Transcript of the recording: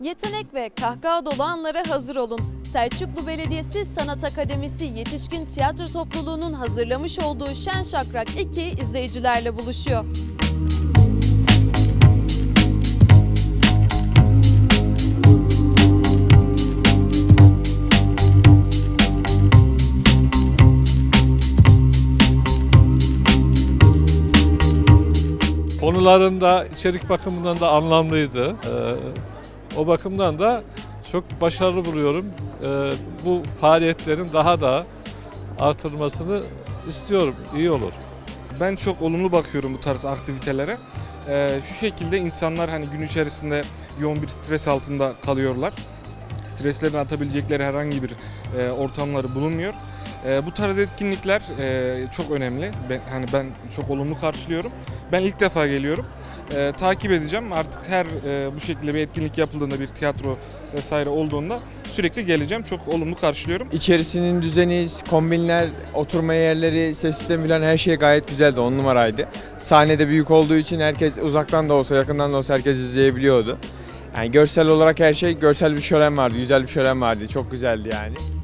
Yetenek ve kahkaha dolu anlara hazır olun. Selçuklu Belediyesi Sanat Akademisi Yetişkin Tiyatro Topluluğu'nun hazırlamış olduğu Şen Şakrak 2 izleyicilerle buluşuyor. Konularında içerik bakımından da anlamlıydı. Ee, o bakımdan da çok başarılı buluyorum. Ee, bu faaliyetlerin daha da artırılmasını istiyorum. İyi olur. Ben çok olumlu bakıyorum bu tarz aktivitelere. Ee, şu şekilde insanlar hani gün içerisinde yoğun bir stres altında kalıyorlar. Streslerini atabilecekleri herhangi bir e, ortamları bulunmuyor. E, bu tarz etkinlikler e, çok önemli. Ben, hani ben çok olumlu karşılıyorum. Ben ilk defa geliyorum. E, takip edeceğim. Artık her e, bu şekilde bir etkinlik yapıldığında bir tiyatro vesaire olduğunda sürekli geleceğim. Çok olumlu karşılıyorum. İçerisinin düzeni, kombinler, oturma yerleri, ses sistemi falan her şey gayet güzeldi. On numaraydı. Sahnede büyük olduğu için herkes uzaktan da olsa yakından da olsa herkes izleyebiliyordu. Yani görsel olarak her şey görsel bir şölen vardı, güzel bir şölen vardı. Çok güzeldi yani.